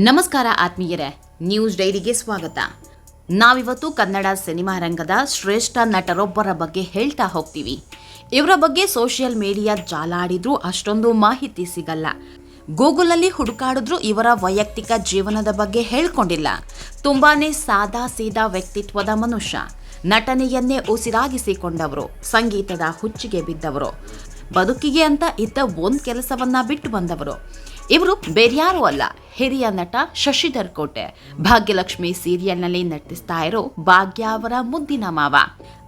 ನಮಸ್ಕಾರ ಆತ್ಮೀಯರೇ ನ್ಯೂಸ್ ಡೈರಿಗೆ ಸ್ವಾಗತ. ನಾವಿವತ್ತು ಕನ್ನಡ ಸಿನಿಮಾ ರಂಗದ ಶ್ರೇಷ್ಠ ನಟರೊಬ್ಬರ ಬಗ್ಗೆ ಹೇಳ್ತಾ ಹೋಗ್ತೀವಿ. ಇವರ ಬಗ್ಗೆ ಸೋಷಿಯಲ್ ಮೀಡಿಯಾ ಜಾಲಾಡಿದ್ರೂ ಅಷ್ಟೊಂದು ಮಾಹಿತಿ ಸಿಗಲ್ಲ. ಗೂಗಲಲ್ಲಿ ಹುಡುಕಾಡಿದ್ರು ಇವರ ವೈಯಕ್ತಿಕ ಜೀವನದ ಬಗ್ಗೆ ಹೇಳ್ಕೊಂಡಿಲ್ಲ. ತುಂಬಾನೇ ಸಾದಾ ಸೀದಾ ವ್ಯಕ್ತಿತ್ವದ ಮನುಷ್ಯ. ನಟನೆಯನ್ನೇ ಉಸಿರಾಗಿಸಿಕೊಂಡವರು, ಸಂಗೀತದ ಹುಚ್ಚಿಗೆ ಬಿದ್ದವರು, ಬದುಕಿಗೆ ಅಂತ ಇದ್ದ ಒಂದು ಕೆಲಸವನ್ನ ಬಿಟ್ಟು ಬಂದವರು. ಇವರು ಬೇರ್ಯಾರೂ ಅಲ್ಲ, ಹಿರಿಯ ನಟ ಶಶಿಧರ್ ಕೋಟೆ. ಭಾಗ್ಯಲಕ್ಷ್ಮಿ ಸೀರಿಯಲ್ನಲ್ಲಿ ನಟಿಸ್ತಾ ಇರೋ ಭಾಗ್ಯ ಅವರ ಮುದ್ದಿನ ಮಾವ.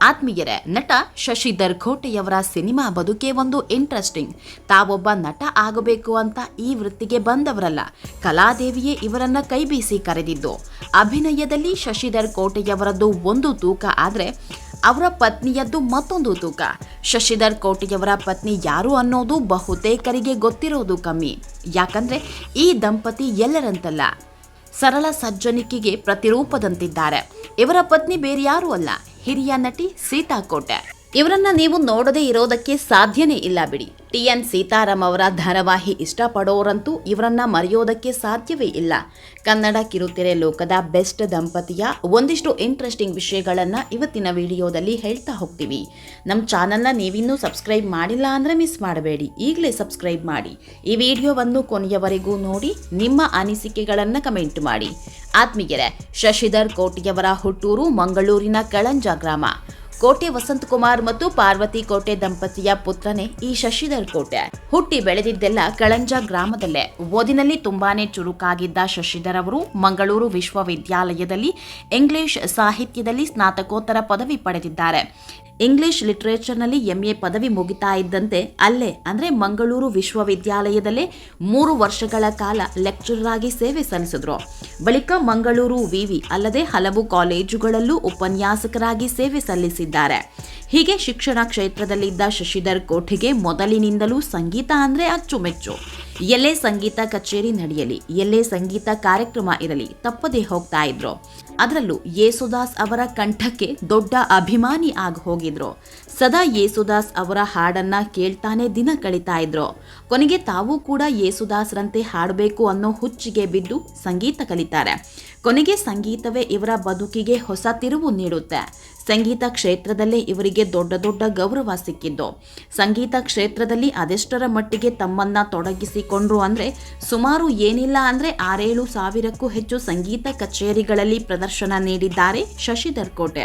ಆತ್ಮೀಯರೇ, ನಟ ಶಶಿಧರ್ ಕೋಟೆಯವರ ಸಿನಿಮಾ ಬದುಕೆ ಒಂದು ಇಂಟ್ರೆಸ್ಟಿಂಗ್. ತಾವೊಬ್ಬ ನಟ ಆಗಬೇಕು ಅಂತ ಈ ವೃತ್ತಿಗೆ ಬಂದವರಲ್ಲ, ಕಲಾದೇವಿಯೇ ಇವರನ್ನ ಕೈಬೀಸಿ ಕರೆದಿದ್ದು. ಅಭಿನಯದಲ್ಲಿ ಶಶಿಧರ್ ಕೋಟೆಯವರದ್ದು ಒಂದು ತೂಕ ಆದರೆ ಅವರ ಪತ್ನಿಯದ್ದು ಮತ್ತೊಂದು ತೂಕ. ಶಶಿಧರ್ ಕೋಟಿಯವರ ಪತ್ನಿ ಯಾರು ಅನ್ನೋದು ಬಹುತೇಕರಿಗೆ ಗೊತ್ತಿರೋದು ಕಮ್ಮಿ. ಯಾಕಂದ್ರೆ ಈ ದಂಪತಿ ಎಲ್ಲರಂತಲ್ಲ. ಸರಳ ಸಜ್ಜನಿಕೆಗೆ ಪ್ರತಿರೂಪದಂತಿದ್ದಾರೆ. ಇವರ ಪತ್ನಿ ಬೇರೆ ಯಾರೂ ಅಲ್ಲ. ಹಿರಿಯ ನಟಿ ಸೀತಾ ಕೋಟೆ ಇವರನ್ನ ನೀವು ನೋಡದೇ ಇರೋದಕ್ಕೆ ಸಾಧ್ಯನೇ ಇಲ್ಲ ಬಿಡಿ. ಟಿ ಎನ್ ಸೀತಾರಾಮ್ ಅವರ ಧಾರಾವಾಹಿ ಇಷ್ಟಪಡೋರಂತೂ ಇವರನ್ನ ಮರೆಯೋದಕ್ಕೆ ಸಾಧ್ಯವೇ ಇಲ್ಲ. ಕನ್ನಡ ಕಿರುತೆರೆ ಲೋಕದ ಬೆಸ್ಟ್ ದಂಪತಿಯ ಒಂದಿಷ್ಟು ಇಂಟ್ರೆಸ್ಟಿಂಗ್ ವಿಷಯಗಳನ್ನ ಇವತ್ತಿನ ವಿಡಿಯೋದಲ್ಲಿ ಹೇಳ್ತಾ ಹೋಗ್ತೀವಿ. ನಮ್ಮ ಚಾನಲ್ನ ನೀವಿನ್ನೂ ಸಬ್ಸ್ಕ್ರೈಬ್ ಮಾಡಿಲ್ಲ ಅಂದ್ರೆ ಮಿಸ್ ಮಾಡಬೇಡಿ. ಈಗಲೇ ಸಬ್ಸ್ಕ್ರೈಬ್ ಮಾಡಿ. ಈ ವಿಡಿಯೋವನ್ನು ಕೊನೆಯವರೆಗೂ ನೋಡಿ, ನಿಮ್ಮ ಅನಿಸಿಕೆಗಳನ್ನು ಕಮೆಂಟ್ ಮಾಡಿ. ಆತ್ಮೀಯರೇ, ಶಶಿಧರ್ ಕೋಟಿಯವರ ಹುಟ್ಟೂರು ಮಂಗಳೂರಿನ ಕಳಂಜ ಗ್ರಾಮ. ಕೋಟೆ ವಸಂತ್ ಕುಮಾರ್ ಮತ್ತು ಪಾರ್ವತಿ ಕೋಟೆ ದಂಪತಿಯ ಪುತ್ರನೇ ಈ ಶಶಿಧರ್ ಕೋಟೆ. ಹುಟ್ಟಿ ಬೆಳೆದಿದ್ದೆಲ್ಲ ಕಳಂಜ ಗ್ರಾಮದಲ್ಲೇ. ಓದಿನಲ್ಲಿ ತುಂಬಾನೇ ಚುರುಕಾಗಿದ್ದ ಶಶಿಧರ್ ಅವರು ಮಂಗಳೂರು ವಿಶ್ವವಿದ್ಯಾಲಯದಲ್ಲಿ ಇಂಗ್ಲಿಷ್ ಸಾಹಿತ್ಯದಲ್ಲಿ ಸ್ನಾತಕೋತ್ತರ ಪದವಿ ಪಡೆದಿದ್ದಾರೆ. ಇಂಗ್ಲಿಷ್ ಲಿಟರೇಚರ್ನಲ್ಲಿ ಎಂಎ ಪದವಿ ಮುಗಿತಾ ಇದ್ದಂತೆ ಅಲ್ಲೇ, ಅಂದ್ರೆ ಮಂಗಳೂರು ವಿಶ್ವವಿದ್ಯಾಲಯದಲ್ಲೇ ಮೂರು ವರ್ಷಗಳ ಕಾಲ ಲೆಕ್ಚರರ್ ಆಗಿ ಸೇವೆ ಸಲ್ಲಿಸಿದ್ರು. ಬಳಿಕ ಮಂಗಳೂರು ವಿವಿ, ಅಲ್ಲದೆ ಹಲವು ಕಾಲೇಜುಗಳಲ್ಲೂ ಉಪನ್ಯಾಸಕರಾಗಿ ಸೇವೆ ಸಲ್ಲಿಸಿದ್ದಾರೆ. ಹೀಗೆ ಶಿಕ್ಷಣ ಕ್ಷೇತ್ರದಲ್ಲಿದ್ದ ಶಶಿಧರ್ ಕೋಠಿಗೆ ಮೊದಲಿನಿಂದಲೂ ಸಂಗೀತ ಅಂದ್ರೆ ಅಚ್ಚುಮೆಚ್ಚು. ಎಲ್ಲೇ ಸಂಗೀತ ಕಚೇರಿ ನಡೆಯಲಿ, ಎಲ್ಲೇ ಸಂಗೀತ ಕಾರ್ಯಕ್ರಮ ಇರಲಿ, ತಪ್ಪದೇ ಹೋಗ್ತಾ ಇದ್ರು. ಅದರಲ್ಲೂ ಯೇಸುದಾಸ್ ಅವರ ಕಂಠಕ್ಕೆ ದೊಡ್ಡ ಅಭಿಮಾನಿ ಆಗಿ ಹೋಗಿದ್ರು. ಸದಾ ಯೇಸುದಾಸ್ ಅವರ ಹಾಡನ್ನ ಕೇಳ್ತಾನೆ ದಿನ ಕಳೀತಾ ಇದ್ರು. ಕೊನೆಗೆ ತಾವು ಕೂಡ ಯೇಸುದಾಸ್ರಂತೆ ಹಾಡಬೇಕು ಅನ್ನೋ ಹುಚ್ಚಿಗೆ ಬಿದ್ದು ಸಂಗೀತ ಕಲಿತಾರೆ. ಕೊನೆಗೆ ಸಂಗೀತವೇ ಇವರ ಬದುಕಿಗೆ ಹೊಸ ತಿರುವು ನೀಡುತ್ತೆ. ಸಂಗೀತ ಕ್ಷೇತ್ರದಲ್ಲೇ ಇವರಿಗೆ ದೊಡ್ಡ ದೊಡ್ಡ ಗೌರವ ಸಿಕ್ಕಿದ್ದು. ಸಂಗೀತ ಕ್ಷೇತ್ರದಲ್ಲಿ ಅದೆಷ್ಟರ ಮಟ್ಟಿಗೆ ತಮ್ಮನ್ನ ತೊಡಗಿಸಿಕೊಂಡ್ರು ಅಂದ್ರೆ ಸುಮಾರು ಏನಿಲ್ಲ ಅಂದ್ರೆ ಆರೇಳು ಸಾವಿರಕ್ಕೂ ಹೆಚ್ಚು ಸಂಗೀತ ಕಚೇರಿಗಳಲ್ಲಿ ಪ್ರದರ್ಶನ ನೀಡಿದ್ದಾರೆ ಶಶಿಧರ್ ಕೋಟೆ.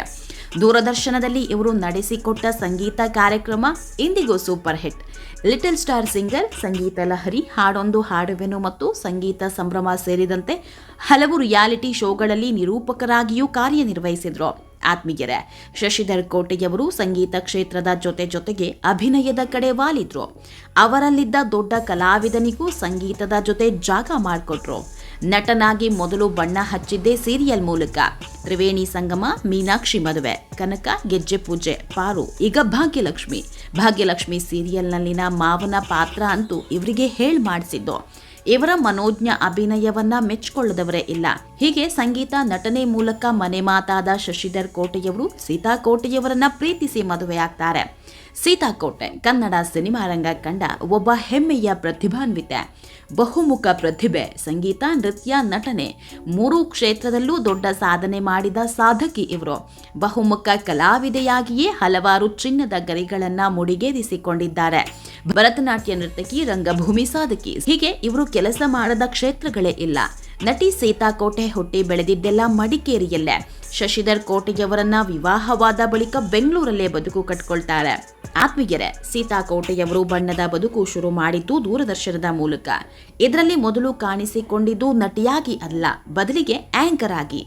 ದೂರದರ್ಶನದಲ್ಲಿ ಇವರು ನಡೆಸಿಕೊಟ್ಟ ಸಂಗೀತ ಕಾರ್ಯಕ್ರಮ ಇಂದಿಗೂ super hit. Little star singer ಸಂಗೀತ ಲಹರಿ, ಹಾಡೊಂದು ಹಾಡುವೆನು ಮತ್ತು ಸಂಗೀತ ಸಂಭ್ರಮ ಸೇರಿದಂತೆ ಹಲವು ರಿಯಾಲಿಟಿ ಶೋಗಳಲ್ಲಿ ನಿರೂಪಕರಾಗಿಯೂ ಕಾರ್ಯನಿರ್ವಹಿಸಿದ್ರು. ಆತ್ಮೀಯರೇ, ಶಶಿಧರ್ ಕೋಟೆಯವರು ಸಂಗೀತ ಕ್ಷೇತ್ರದ ಜೊತೆ ಜೊತೆಗೆ ಅಭಿನಯದ ಕಡೆ ವಾಲಿದ್ರು. ಅವರಲ್ಲಿದ್ದ ದೊಡ್ಡ ಕಲಾವಿದನಿಗೂ ಸಂಗೀತದ ಜೊತೆ ಜಾಗ ಮಾಡಿಕೊಟ್ರು. ನಟನಾಗಿ ಮೊದಲು ಬಣ್ಣ ಹಚ್ಚಿದ್ದೇ ಸೀರಿಯಲ್ ಮೂಲಕ. ತ್ರಿವೇಣಿ ಸಂಗಮ, ಮೀನಾಕ್ಷಿ ಮದುವೆ, ಕನಕ, ಗೆಜ್ಜೆ ಪೂಜೆ, ಪಾರು, ಈಗ ಭಾಗ್ಯಲಕ್ಷ್ಮಿ. ಭಾಗ್ಯಲಕ್ಷ್ಮಿ ಸೀರಿಯಲ್ನಲ್ಲಿನ ಮಾವನ ಪಾತ್ರ ಅಂತೂ ಇವರಿಗೆ ಹೇಳ್ ಮಾಡಿಸಿದ್ದು. ಇವರ ಮನೋಜ್ಞ ಅಭಿನಯವನ್ನ ಮೆಚ್ಚಿಕೊಳ್ಳದವರೇ ಇಲ್ಲ. ಹೀಗೆ ಸಂಗೀತ ನಟನೆ ಮೂಲಕ ಮನೆ ಮಾತಾದ ಶಶಿಧರ್ ಕೋಟೆಯವರು ಸೀತಾ ಕೋಟೆಯವರನ್ನ ಪ್ರೀತಿಸಿ ಮದುವೆಯಾಗ್ತಾರೆ. ಸೀತಾ ಕೋಟೆ, ಕನ್ನಡ ಸಿನಿಮಾ ರಂಗ ಕಂಡ ಒಬ್ಬ ಹೆಮ್ಮೆಯ ಪ್ರತಿಭಾನ್ವಿತ. ಬಹುಮುಖ ಪ್ರತಿಭೆ, ಸಂಗೀತ, ನೃತ್ಯ, ನಟನೆ ಮೂರೂ ಕ್ಷೇತ್ರದಲ್ಲೂ ದೊಡ್ಡ ಸಾಧನೆ ಮಾಡಿದ ಸಾಧಕಿ ಇವರು. ಬಹುಮುಖ ಕಲಾವಿದೆಯಾಗಿಯೇ ಹಲವಾರು ಚಿನ್ನದ ಗರಿಗಳನ್ನು ಮುಡಿಗೇರಿಸಿಕೊಂಡಿದ್ದಾರೆ. ಭರತನಾಟ್ಯ ನರ್ತಕಿ ರಂಗಭೂಮಿ ಸಾಧಕಿ. ಹೀಗೆ ಇವರು ಕೆಲಸ ಮಾಡದ ಕ್ಷೇತ್ರಗಳೇ ಇಲ್ಲ. ನಟಿ ಸೀತಾ ಕೋಟೆ ಹುಟ್ಟಿ ಬೆಳೆದಿದ್ದೆಲ್ಲ ಮಡಿಕೇರಿಯಲ್ಲೇ. ಶಶಿಧರ್ ಕೋಟೆಯವರನ್ನ ವಿವಾಹವಾದ ಬಳಿಕ ಬೆಂಗಳೂರಲ್ಲೇ ಬದುಕು ಕಟ್ಕೊಳ್ತಾರೆ. ಆತ್ಮೀಯರೇ ಸೀತಾ ಕೋಟೆಯವರು ಬಣ್ಣದ ಬದುಕು ಶುರು ಮಾಡಿದ್ದು ದೂರದರ್ಶನದ ಮೂಲಕ. ಇದರಲ್ಲಿ ಮೊದಲು ಕಾಣಿಸಿಕೊಂಡಿದ್ದು ನಟಿಯಾಗಿ ಅಲ್ಲ, ಬದಲಿಗೆ ಆಂಕರ್ ಆಗಿ.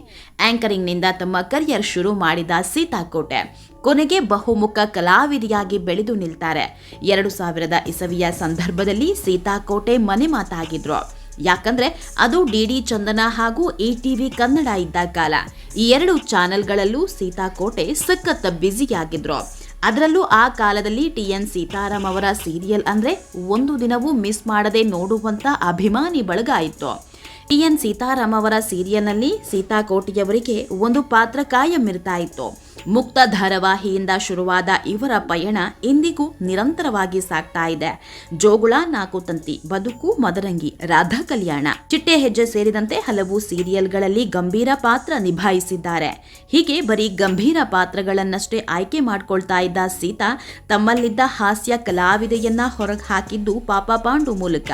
ಆಂಕರಿಂಗ್ನಿಂದ ತಮ್ಮ ಕರಿಯರ್ ಶುರು ಮಾಡಿದ ಸೀತಾ ಕೋಟೆ ಕೊನೆಗೆ ಬಹುಮುಖ ಕಲಾವಿದೆಯಾಗಿ ಬೆಳೆದು ನಿಲ್ತಾರೆ. ಎರಡು ಸಾವಿರದ ಇಸವಿಯ ಸಂದರ್ಭದಲ್ಲಿ ಸೀತಾಕೋಟೆ ಮನೆ ಮಾತಾಗಿದ್ರು. ಯಾಕಂದ್ರೆ ಅದು ಡಿಡಿ ಚಂದನ ಹಾಗೂ ಇ ಟಿವಿ ಕನ್ನಡ ಇದ್ದ ಕಾಲ. ಈ ಎರಡು ಚಾನೆಲ್ಗಳಲ್ಲೂ ಸೀತಾಕೋಟೆ ಸಖತ್ ಬ್ಯುಸಿಯಾಗಿದ್ರು. ಅದರಲ್ಲೂ ಆ ಕಾಲದಲ್ಲಿ ಟಿ ಎನ್ ಸೀತಾರಾಮ್ ಅವರ ಸೀರಿಯಲ್ ಅಂದ್ರೆ ಒಂದು ದಿನವೂ ಮಿಸ್ ಮಾಡದೆ ನೋಡುವಂತ ಅಭಿಮಾನಿ ಬಳಗ ಇತ್ತು. ಟಿ ಎನ್ ಸೀತಾರಾಮ್ ಅವರ ಸೀರಿಯಲ್ನಲ್ಲಿ ಸೀತಾ ಕೋಟಿಯವರಿಗೆ ಒಂದು ಪಾತ್ರ ಕಾಯಂ ಇರ್ತಾ ಇತ್ತು. ಮುಕ್ತ ಧಾರಾವಾಹಿಯಿಂದ ಶುರುವಾದ ಇವರ ಪಯಣ ಇಂದಿಗೂ ನಿರಂತರವಾಗಿ ಸಾಗ್ತಾ ಇದೆ. ಜೋಗುಳ, ನಾಕು ತಂತಿ, ಬದುಕು, ಮದರಂಗಿ, ರಾಧಾ ಕಲ್ಯಾಣ. ಚಿಟ್ಟೆ ಹೆಜ್ಜೆ ಸೇರಿದಂತೆ ಹಲವು ಸೀರಿಯಲ್ಗಳಲ್ಲಿ ಗಂಭೀರ ಪಾತ್ರ ನಿಭಾಯಿಸಿದ್ದಾರೆ. ಹೀಗೆ ಬರೀ ಗಂಭೀರ ಪಾತ್ರಗಳನ್ನಷ್ಟೇ ಆಯ್ಕೆ ಮಾಡ್ಕೊಳ್ತಾ ಇದ್ದ ಸೀತಾ ತಮ್ಮಲ್ಲಿದ್ದ ಹಾಸ್ಯ ಕಲಾವಿದೆಯನ್ನ ಹೊರಗೆ ಹಾಕಿದ್ದು ಪಾಪ ಪಾಂಡು ಮೂಲಕ.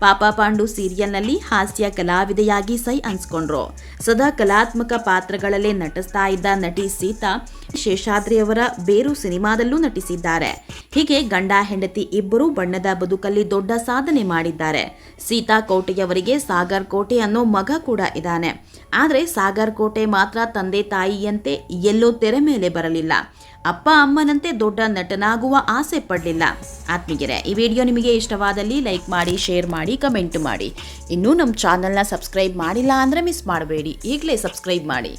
ಪಾಪ ಪಾಂಡು ಸೀರಿಯಲ್ನಲ್ಲಿ ಹಾಸ್ಯ ಕಲಾವಿದೆಯಾಗಿ ಸೈ ಅನ್ಸ್ಕೊಂಡ್ರು. ಸದಾ ಕಲಾತ್ಮಕ ಪಾತ್ರಗಳಲ್ಲೇ ನಟಿಸ್ತಾ ಇದ್ದ ನಟಿ ಸೀತಾ ಶೇಷಾದ್ರಿಯವರ ಬೇರು ಸಿನಿಮಾದಲ್ಲೂ ನಟಿಸಿದ್ದಾರೆ. ಹೀಗೆ ಗಂಡ, ಹೆಂಡತಿ ಇಬ್ಬರೂ ಬಣ್ಣದ ಬದುಕಲ್ಲಿ ದೊಡ್ಡ ಸಾಧನೆ ಮಾಡಿದ್ದಾರೆ. ಸೀತಾ ಕೋಟೆಯವರಿಗೆ ಸಾಗರ್ ಕೋಟೆ ಅನ್ನೋ ಮಗ ಕೂಡ ಇದ್ದಾನೆ. ಆದರೆ ಸಾಗರ್ ಕೋಟೆ ಮಾತ್ರ ತಂದೆ ತಾಯಿಯಂತೆ ಎಲ್ಲೋ ತೆರೆ ಮೇಲೆ ಬರಲಿಲ್ಲ. ಅಪ್ಪ, ಅಮ್ಮನಂತೆ ದೊಡ್ಡ ನಟನಾಗುವ ಆಸೆ ಪಡಲಿಲ್ಲ. ಆತ್ಮೀಗೆರೆ ಈ ವಿಡಿಯೋ ನಿಮಗೆ ಇಷ್ಟವಾದಲ್ಲಿ ಲೈಕ್ ಮಾಡಿ, ಶೇರ್ ಮಾಡಿ, ಕಮೆಂಟ್ ಮಾಡಿ. ಇನ್ನೂ ನಮ್ಮ ಚಾನಲ್ನ ಸಬ್ಸ್ಕ್ರೈಬ್ ಮಾಡಿಲ್ಲ ಅಂದರೆ ಮಿಸ್ ಮಾಡಬೇಡಿ. ಈಗಲೇ ಸಬ್ಸ್ಕ್ರೈಬ್ ಮಾಡಿ.